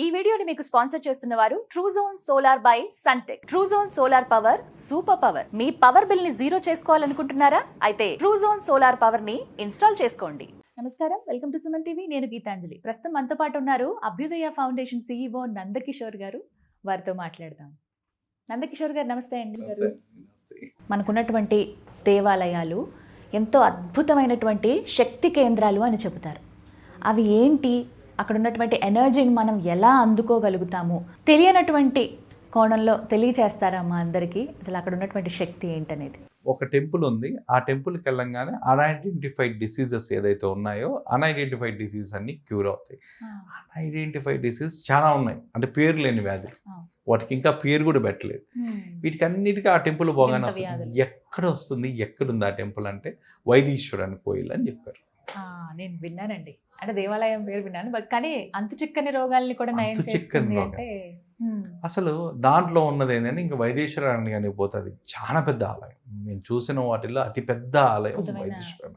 ఈ వీడియోని మీకు స్పాన్సర్ చేస్తున్న వారు Truzon solar by Suntek Truzon solar power super power me power బిల్ని జీరో చేసుకోవాలనుకుంటున్నారా? అయితే ట్రూజోన్ సోలార్ పవర్ని ఇన్స్టాల్ చేసుకోండి. నమస్కారం. వెల్కమ్ టు సుమన్ టీవీ నేను గీతాంజలి. ప్రస్తుతం మనతో పాటు ఉన్నారు అభ్యుదయ ఫౌండేషన్ సీఈఓ నందకిషోర్ గారు. వారితో మాట్లాడదాం. నందకిషోర్ గారు నమస్తే అండి మనకున్నటువంటి దేవాలయాలు ఎంతో అద్భుతమైనటువంటి శక్తి కేంద్రాలు అని చెబుతారు. అవి ఏంటి? అక్కడ ఉన్నటువంటి ఎనర్జీని మనం ఎలా అందుకోగలుగుతాము? తెలియనటువంటి కోణంలో తెలియచేస్తారా మా అందరికీ? అసలు అక్కడ ఉన్నటువంటి శక్తి ఏంటనేది? ఒక టెంపుల్ ఉంది. ఆ టెంపుల్కి వెళ్ళంగానే అన్ఐడెంటిఫైడ్ డిసీజెస్ ఏదైతే ఉన్నాయో అన్ఐడెంటిఫైడ్ డిసీజ్ అన్ని క్యూర్ అవుతాయి. అన్ఐడెంటిఫైడ్ డిసీజ్ చాలా ఉన్నాయి. అంటే పేరు లేని వ్యాధులు. వాటికి ఇంకా పేరు కూడా పెట్టలేదు. వీటికి అన్నిటికీ ఆ టెంపుల్ పోగానే వస్తుంది. ఎక్కడ వస్తుంది? ఎక్కడుంది ఆ టెంపుల్ అంటే వైదీశ్వరన్ కోయిల్ అని చెప్పారు. నేను విన్నానండి. అంటే దేవాలయం పేరు విన్నాను. బట్ కానీ అంతు చిక్కని రోగాల్ని కూడా నయం చేస్తుంది. అంటే అసలు దాంట్లో ఉన్నది ఏంటంటే ఇంకా వైదీశ్వరాన్ని కానీ పోతుంది. చాలా పెద్ద ఆలయం. నేను చూసిన వాటిల్లో అతి పెద్ద ఆలయం వైదీశ్వర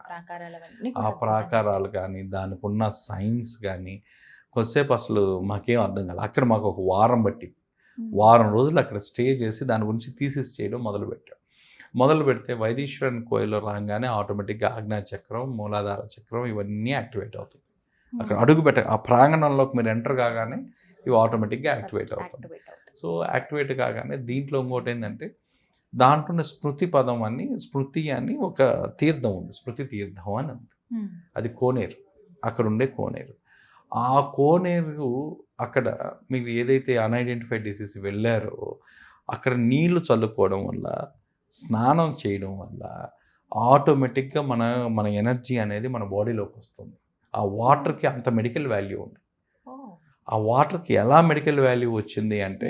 ఆ ప్రాకారాలు కానీ దానికి ఉన్న సైన్స్ కానీ కొద్దిసేపు అసలు మాకేం అర్థం కాదు అక్కడ మాకు ఒక వారం బట్టి వారం రోజులు అక్కడ స్టే చేసి దాని గురించి థీసిస్ చేయడం మొదలుపెట్టాం. మొదలు పెడితే వైదీశ్వరన్ కోయిల్లో రాగానే ఆటోమేటిక్గా ఆజ్ఞా చక్రం మూలాధార చక్రం ఇవన్నీ యాక్టివేట్ అవుతాయి. ఉమ్, అక్కడ అడుగు పెట్ట ఆ ప్రాంగణంలోకి మీరు ఎంటర్ కాగానే ఇవి ఆటోమేటిక్గా యాక్టివేట్ అవుతుంది. సో యాక్టివేట్ కాగానే దీంట్లో ఇంకోటి ఏంటంటే దాంట్లో ఉన్న స్మృతి పదం అని స్మృతి అని ఒక తీర్థం ఉంది. స్మృతి తీర్థం అని ఉంది అది కోనేరు. అక్కడ ఉండే కోనేరు. ఆ కోనేరు అక్కడ మీరు ఏదైతే అన్ఐడెంటిఫైడ్ డిసీజ్ వెళ్ళారో అక్కడ నీళ్ళు చల్లుకోవడం వల్ల స్నానం చేయడం వల్ల ఆటోమేటిక్గా మన మన ఎనర్జీ అనేది మన బాడీలోకి వస్తుంది. ఆ వాటర్కి అంత మెడికల్ వాల్యూ ఉంది. ఆ వాటర్కి ఎలా మెడికల్ వాల్యూ వచ్చింది అంటే.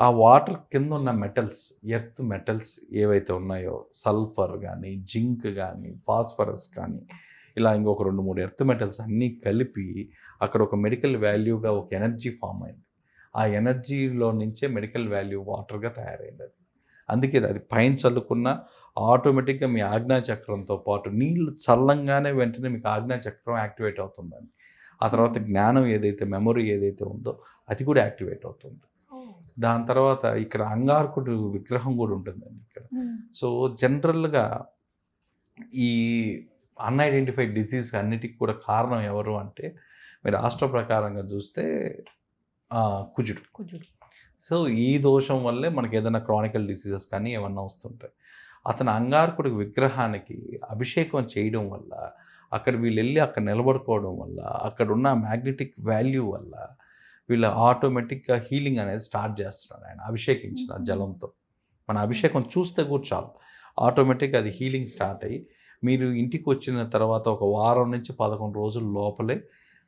ఆ వాటర్ కింద ఉన్న మెటల్స్ ఎర్త్ మెటల్స్ ఏవైతే ఉన్నాయో సల్ఫర్ కానీ జింక్ కానీ ఫాస్ఫరస్ కానీ ఇలా ఇంకొక రెండు మూడు ఎర్త్ మెటల్స్ అన్నీ కలిపి అక్కడ ఒక మెడికల్ వాల్యూగా ఒక ఎనర్జీ ఫామ్ అయింది. ఆ ఎనర్జీలో నుంచే మెడికల్ వాల్యూ వాటర్గా తయారైంది అది. అందుకే అది పైన చల్లుకున్న ఆటోమేటిక్గా మీ ఆజ్ఞాచక్రంతో పాటు నీళ్ళు చల్లంగానే వెంటనే మీకు ఆజ్ఞాచక్రం యాక్టివేట్ అవుతుందని ఆ తర్వాత జ్ఞానం ఏదైతే మెమొరీ ఏదైతే ఉందో అది కూడా యాక్టివేట్ అవుతుంది. దాని తర్వాత ఇక్కడ అంగారకుడు విగ్రహం కూడా ఉంటుందండి ఇక్కడ. సో జనరల్గా ఈ అన్ఐడెంటిఫైడ్ డిసీజ్ అన్నిటికి కూడా కారణం ఎవరు అంటే మీరు రాష్ట్ర ప్రకారంగా చూస్తే కుజుడు. కుజుడు. సో ఈ దోషం వల్లే మనకి ఏదైనా క్రానికల్ డిసీజెస్ కానీ ఏమన్నా వస్తుంటాయి. అతని అంగారకుడి విగ్రహానికి అభిషేకం చేయడం వల్ల అక్కడ వీళ్ళు వెళ్ళి అక్కడ నిలబడుకోవడం వల్ల అక్కడ ఉన్న మ్యాగ్నెటిక్ వాల్యూ వల్ల వీళ్ళు ఆటోమేటిక్గా హీలింగ్ అనేది స్టార్ట్ చేస్తున్నారు ఆయన అభిషేకించిన. జలంతో. మన అభిషేకం చూస్తే కూడా చాలు. ఆటోమేటిక్గా అది హీలింగ్ స్టార్ట్ అయ్యి మీరు ఇంటికి వచ్చిన తర్వాత ఒక వారం నుంచి పదకొండు రోజుల లోపలే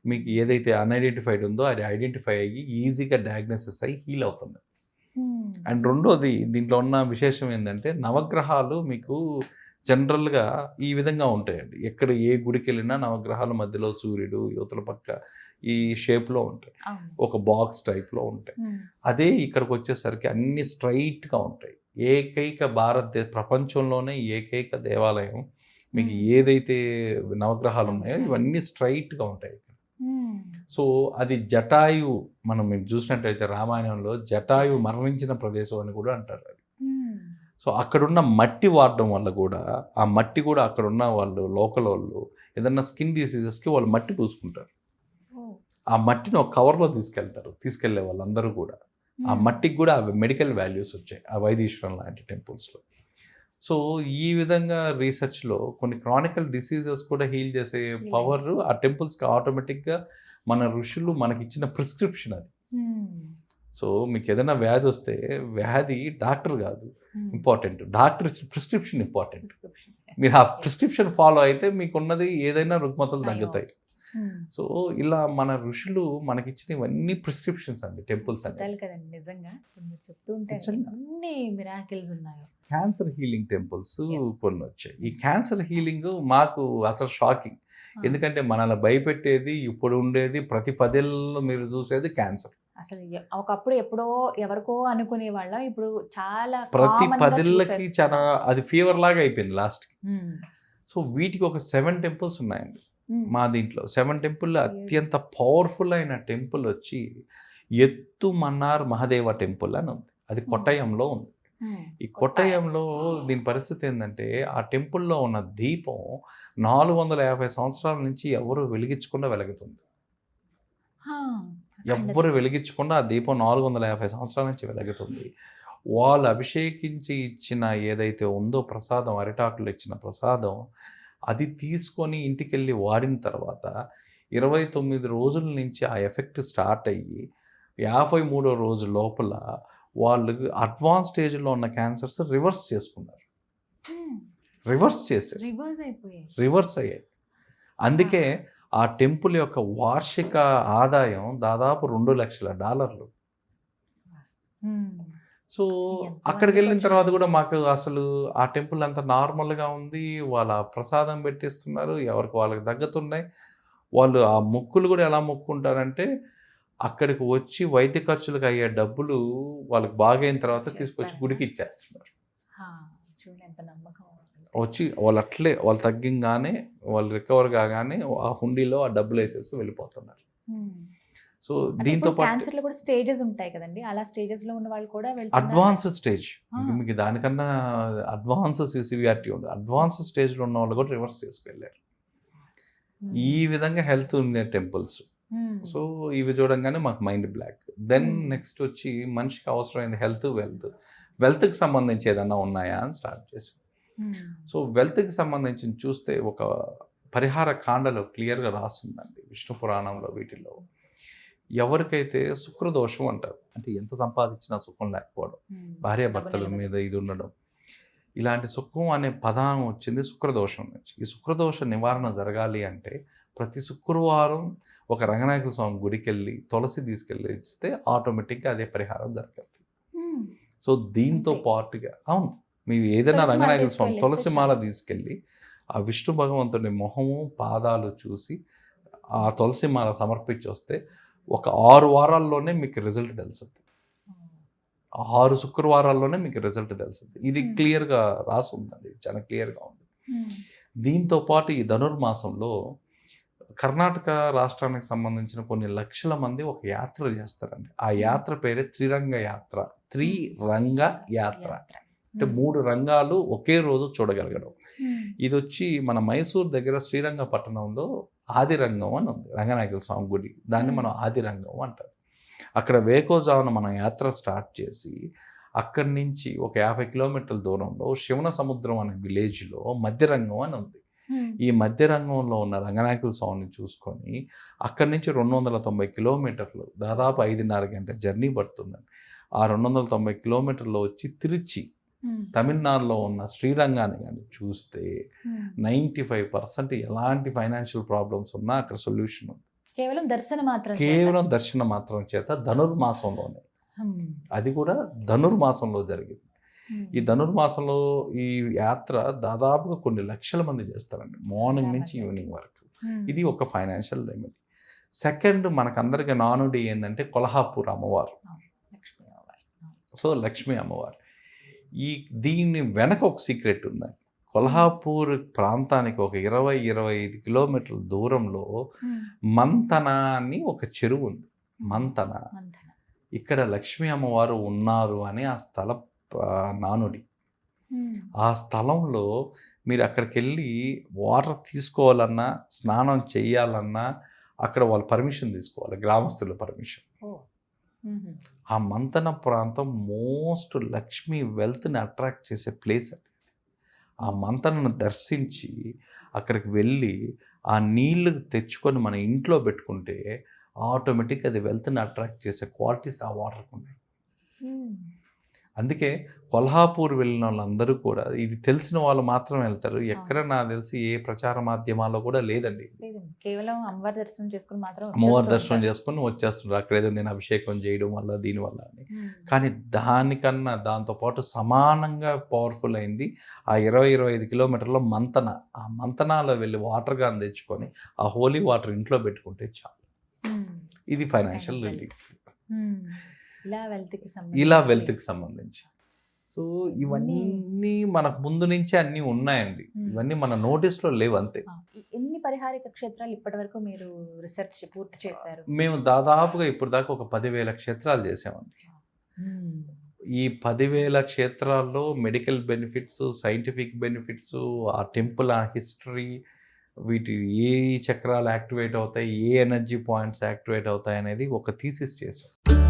మీకు ఏదైతే అన్ఐడెంటిఫైడ్ ఉందో అది ఐడెంటిఫై అయ్యి ఈజీగా డయాగ్నోసిస్ అయ్యి హీల్ అవుతుంది. అండ్ రెండోది దీంట్లో ఉన్న విశేషం ఏంటంటే నవగ్రహాలు మీకు జనరల్గా ఈ విధంగా ఉంటాయండి. ఎక్కడ ఏ గుడికి వెళ్ళినా నవగ్రహాల మధ్యలో సూర్యుడు యువతల పక్క ఈ షేప్లో ఉంటాయి. ఒక బాక్స్ టైప్లో ఉంటాయి. ఉమ్, అదే ఇక్కడికి వచ్చేసరికి అన్ని స్ట్రైట్గా ఉంటాయి. ఏకైక భారతదేశ ప్రపంచంలోనే ఏకైక దేవాలయం. మీకు Hmm. ఏదైతే నవగ్రహాలు ఉన్నాయో ఇవన్నీ స్ట్రైట్గా ఉంటాయి ఇక్కడ. సో అది జటాయు మనం మీరు చూసినట్టయితే రామాయణంలో జటాయు మరణించిన ప్రదేశం అని కూడా అంటారు అది. ఉమ్, సో అక్కడున్న మట్టి వాడడం వల్ల కూడా ఆ మట్టి కూడా అక్కడున్న వాళ్ళు లోకల్ వాళ్ళు ఏదన్నా స్కిన్ డిసీజెస్కి వాళ్ళు మట్టి పూసుకుంటారు. ఆ మట్టిని ఒక కవర్లో తీసుకెళ్తారు తీసుకెళ్ళే వాళ్ళందరూ కూడా. ఆ ఉమ్, మట్టికి కూడా మెడికల్ వాల్యూస్ వచ్చాయి ఆ వైదీశ్వరం లాంటి టెంపుల్స్లో. సో ఈ విధంగా రీసెర్చ్లో కొన్ని క్రానికల్ డిసీజెస్ కూడా హీల్ చేసే పవర్ ఆ టెంపుల్స్కి ఆటోమేటిక్గా మన ఋషులు మనకిచ్చిన ప్రిస్క్రిప్షన్ అది. సో మీకు ఏదైనా వ్యాధి వస్తే వ్యాధి డాక్టర్ కాదు. ఇంపార్టెంట్. డాక్టర్ ఇచ్చిన ప్రిస్క్రిప్షన్ ఇంపార్టెంట్. మీరు ఆ ప్రిస్క్రిప్షన్ ఫాలో అయితే మీకున్నది ఏదైనా రుగ్మతలు తగ్గుతాయి. సో ఇలా మన ఋషులు మనకిచ్చిన ఇవన్నీ ప్రిస్క్రిప్షన్స్ అండి టెంపుల్స్ అండి అద్దాలు కదండి నిజంగా. మీరు చెప్తూ ఉంటే. అన్ని మిరాకిల్స్ ఉన్నాయో. Cancer healing temples. కొన్ని వచ్చాయి ఈ క్యాన్సర్ హీలింగ్ మాకు అసలు షాకింగ్ ఎందుకంటే మనల్ని భయపెట్టేది ఇప్పుడు ఉండేది ప్రతి పదేళ్ళలో మీరు చూసేది క్యాన్సర్ అసలు ఒకప్పుడు ఎప్పుడో ఎవరికో అనుకునే వాళ్ళం. ఇప్పుడు చాలా ప్రతి పదేళ్ళకి. చాలా అది ఫీవర్ లాగా అయిపోయింది లాస్ట్కి ఉమ్, సో వీటికి ఒక సెవెన్ టెంపుల్స్ ఉన్నాయండి. మా దీంట్లో. సెవెన్ టెంపుల్ అత్యంత పవర్ఫుల్ అయిన టెంపుల్ వచ్చి ఎత్తు మన్నార్ మహాదేవ టెంపుల్ అని ఉంది. అది కొట్టయంలో ఉంది. ఈ కొట్టయంలో దీని పరిస్థితి ఏంటంటే ఆ టెంపుల్లో ఉన్న దీపం నాలుగు వందల యాభై సంవత్సరాల నుంచి ఎవరు వెలిగించకుండా వెలుగుతుంది. ఎవ్వరు వెలిగించకుండా ఆ దీపం నాలుగు వందల యాభై సంవత్సరాల నుంచి వెలుగుతుంది. వాళ్ళు అభిషేకించి ఇచ్చిన ఏదైతే ఉందో ప్రసాదం అరిటాకులు ఇచ్చిన ప్రసాదం అది తీసుకొని ఇంటికి వెళ్ళి వాడిన తర్వాత ఇరవై తొమ్మిది రోజుల నుంచి ఆ ఎఫెక్ట్ స్టార్ట్ అయ్యి యాభై మూడో రోజు లోపల వాళ్ళు అడ్వాన్స్ స్టేజ్లో ఉన్న క్యాన్సర్స్ రివర్స్ చేసుకున్నారు. రివర్స్ చేశారు. రివర్స్ అయిపోయాయి. రివర్స్ అయ్యాయి. అందుకే ఆ. టెంపుల్ యొక్క వార్షిక ఆదాయం దాదాపు రెండు లక్షల డాలర్లు. సో అక్కడికి వెళ్ళిన తర్వాత కూడా మాకు అసలు ఆ టెంపుల్ అంత నార్మల్గా ఉంది. వాళ్ళ ప్రసాదం పెట్టిస్తున్నారు. ఎవరికి వాళ్ళకి తగ్గుతున్నాయి. వాళ్ళు ఆ మొక్కులు కూడా ఎలా మొక్కుంటారంటే అక్కడికి వచ్చి వైద్య ఖర్చులకు అయ్యే డబ్బులు వాళ్ళకి బాగైన తర్వాత తీసుకొచ్చి. గుడికి ఇచ్చేస్తున్నారు. వచ్చి వాళ్ళు అట్లే వాళ్ళు తగ్గింగానే వాళ్ళు రికవర్ కాగానే ఆ హుండీలో ఆ డబ్బులు వేసేసి వెళ్ళిపోతున్నారు. సో దీంతో పాటు క్యాన్సర్లో కూడా స్టేజెస్ ఉంటాయి కదండి అలా స్టేజెస్లో ఉన్న వాళ్ళు కూడా. Advance stage. మీకు దానికన్నా అడ్వాన్స్ సివియారిటీ ఉంది అడ్వాన్స్ స్టేజ్లో ఉన్న వాళ్ళు కూడా రివర్స్ చేసుకెళ్ళారు Hmm. ఈ విధంగా హెల్త్ ఉండే టెంపుల్స్ Hmm. సో ఇవి చూడంగానే మాకు మైండ్ బ్లాక్ దెన్. నెక్స్ట్ వచ్చి మనిషికి అవసరమైంది హెల్త్ వెల్త్ వెల్త్కి సంబంధించి ఏదన్నా ఉన్నాయా అని స్టార్ట్ చేసి Hmm. సో వెల్త్కి సంబంధించి చూస్తే ఒక పరిహార కాండలో క్లియర్గా రాస్తుందండి విష్ణు పురాణంలో వీటిల్లో ఎవరికైతే శుక్రదోషం అంటారు అంటే ఎంత సంపాదించినా సుఖం లేకపోవడం. భార్యాభర్తల డబ్బు మీద ఇది ఉండడం ఇలాంటి సుఖం అనే పదం వచ్చింది శుక్రదోషం నుంచి ఈ శుక్రదోష నివారణ జరగాలి అంటే ప్రతి శుక్రవారం ఒక రంగనాయకుల స్వామి గుడికి వెళ్ళి తులసి తీసుకెళ్ళి ఇస్తే ఆటోమేటిక్గా అదే పరిహారం జరుగుతుంది Hmm. సో దీంతో. పాటుగా అవును మీరు ఏదైనా రంగనాయకుల స్వామి తులసి మాల. తీసుకెళ్ళి ఆ విష్ణు భగవంతుని మొహము పాదాలు చూసి ఆ తులసి మాల సమర్పించి వస్తే ఒక ఆరు వారాల్లోనే మీకు రిజల్ట్ తెలుస్తుంది ఆరు శుక్రవారాల్లోనే మీకు రిజల్ట్ తెలుస్తుంది ఇది Hmm. క్లియర్గా రాసి ఉందండి చాలా క్లియర్గా ఉంది Hmm. దీంతో పాటు ఈ ధనుర్మాసంలో కర్ణాటక రాష్ట్రానికి సంబంధించిన కొన్ని లక్షల మంది ఒక యాత్ర చేస్తారండి ఆ యాత్ర పేరే త్రిరంగ యాత్ర త్రిరంగ యాత్ర యాత్ర. అంటే Hmm. మూడు రంగాలు ఒకే రోజు చూడగలగడం Hmm. ఇది వచ్చి మన మైసూర్ దగ్గర శ్రీరంగపట్టణంలో ఆదిరంగం అని ఉంది రంగనాయకుల స్వామి గుడి దాన్ని మనం ఆదిరంగం అంటారు అక్కడ వేకోజామున మనం యాత్ర స్టార్ట్ చేసి అక్కడి నుంచి ఒక యాభై కిలోమీటర్ల దూరంలో శివన సముద్రం అనే విలేజ్లో మధ్యరంగం అని ఉంది. ఈ మధ్య రంగంలో ఉన్న రంగనాయకుల స్వామిని చూసుకొని అక్కడి నుంచి రెండు వందల తొంభై కిలోమీటర్లు దాదాపు ఐదున్నర గంట జర్నీ పడుతుందండి ఆ రెండు వందల తొంభై కిలోమీటర్లో వచ్చి తిరుచి. తమిళనాడులో ఉన్న శ్రీరంగాన్ని కానీ చూస్తే. నైంటీ ఫైవ్ పర్సెంట్ ఎలాంటి ఫైనాన్షియల్ ప్రాబ్లమ్స్ ఉన్నా అక్కడ సొల్యూషన్ ఉంది కేవలం దర్శనం మాత్రం. కేవలం దర్శనం మాత్రం చేత ధనుర్మాసంలోనే. అది కూడా ధనుర్మాసంలో జరిగింది. ఈ ధనుర్మాసంలో ఈ యాత్ర దాదాపుగా కొన్ని లక్షల మంది చేస్తారండి మార్నింగ్ నుంచి. ఈవినింగ్ వరకు. ఇది ఒక ఫైనాన్షియల్ రెమెడీ సెకండ్ మనకందరికీ నానుడి ఏంటంటే కొల్హాపూర్ అమ్మవారు లక్ష్మీ అమ్మవారు. సో లక్ష్మీ అమ్మవారు ఈ దీని వెనక ఒక సీక్రెట్ ఉందండి కొల్హాపూర్ ప్రాంతానికి ఒక ఇరవై ఇరవై ఐదు కిలోమీటర్ల దూరంలో. మంతన అని ఒక చెరువు ఉంది మంతన. ఇక్కడ లక్ష్మీ అమ్మవారు ఉన్నారు అని ఆ స్థల నానుడి. ఆ స్థలంలో మీరు అక్కడికి వెళ్ళి వాటర్ తీసుకోవాలన్నా స్నానం చేయాలన్నా అక్కడ వాళ్ళు పర్మిషన్ తీసుకోవాలి గ్రామస్తుల పర్మిషన్. ఆ మంతన ప్రాంతం మోస్ట్ లక్ష్మీ వెల్త్ని అట్రాక్ట్ చేసే ప్లేస్ అండి అది. ఆ మంతనను దర్శించి అక్కడికి వెళ్ళి ఆ నీళ్ళు తెచ్చుకొని మన ఇంట్లో పెట్టుకుంటే ఆటోమేటిక్ అది వెల్త్ని అట్రాక్ట్ చేసే క్వాలిటీస్ ఆ వాటర్కి ఉన్నాయి అందుకే కొల్హాపూర్ వెళ్ళిన వాళ్ళందరూ కూడా ఇది తెలిసిన వాళ్ళు మాత్రం వెళ్తారు. ఎక్కడ నాకు తెలిసి ఏ ప్రచార మాధ్యమాల్లో కూడా లేదండి కేవలం అమ్మవారి దర్శనం చేసుకుని మాత్రం అమ్మవారి దర్శనం. చేసుకొని వచ్చేస్తుండ్రు. అక్కడ ఏదో నేను అభిషేకం చేయడం వల్ల దీనివల్ల అని. కానీ దానికన్నా దాంతోపాటు సమానంగా పవర్ఫుల్ అయింది. ఆ ఇరవై ఇరవై ఐదు కిలోమీటర్ల మంతన ఆ మంతనాలో వెళ్ళి వాటర్ గాన్ తెచ్చుకొని ఆ హోలీ వాటర్ ఇంట్లో పెట్టుకుంటే చాలు. ఇది ఫైనాన్షియల్ రిలీఫ్. ఇలా వెల్త్కి సంబంధించి. సో ఇవన్నీ మనకు ముందు నుంచే అన్నీ ఉన్నాయండి. ఇవన్నీ మన నోటీస్లో లేవు అంతే. ఎన్ని పరిహారిక క్షేత్రాలు ఇప్పటి వరకు మీరు రీసెర్చ్ పూర్తి చేశారు? మేము దాదాపుగా ఇప్పుడు దాకా ఒక పదివేల క్షేత్రాలు చేసామండి. ఈ పదివేల క్షేత్రాల్లో మెడికల్ బెనిఫిట్స్ సైంటిఫిక్ బెనిఫిట్స్ ఆ టెంపుల్ ఆ హిస్టరీ వీటి ఏ చక్రాలు యాక్టివేట్ అవుతాయి ఏ ఎనర్జీ పాయింట్స్ యాక్టివేట్ అవుతాయి అనేది ఒక థీసిస్ చేసాం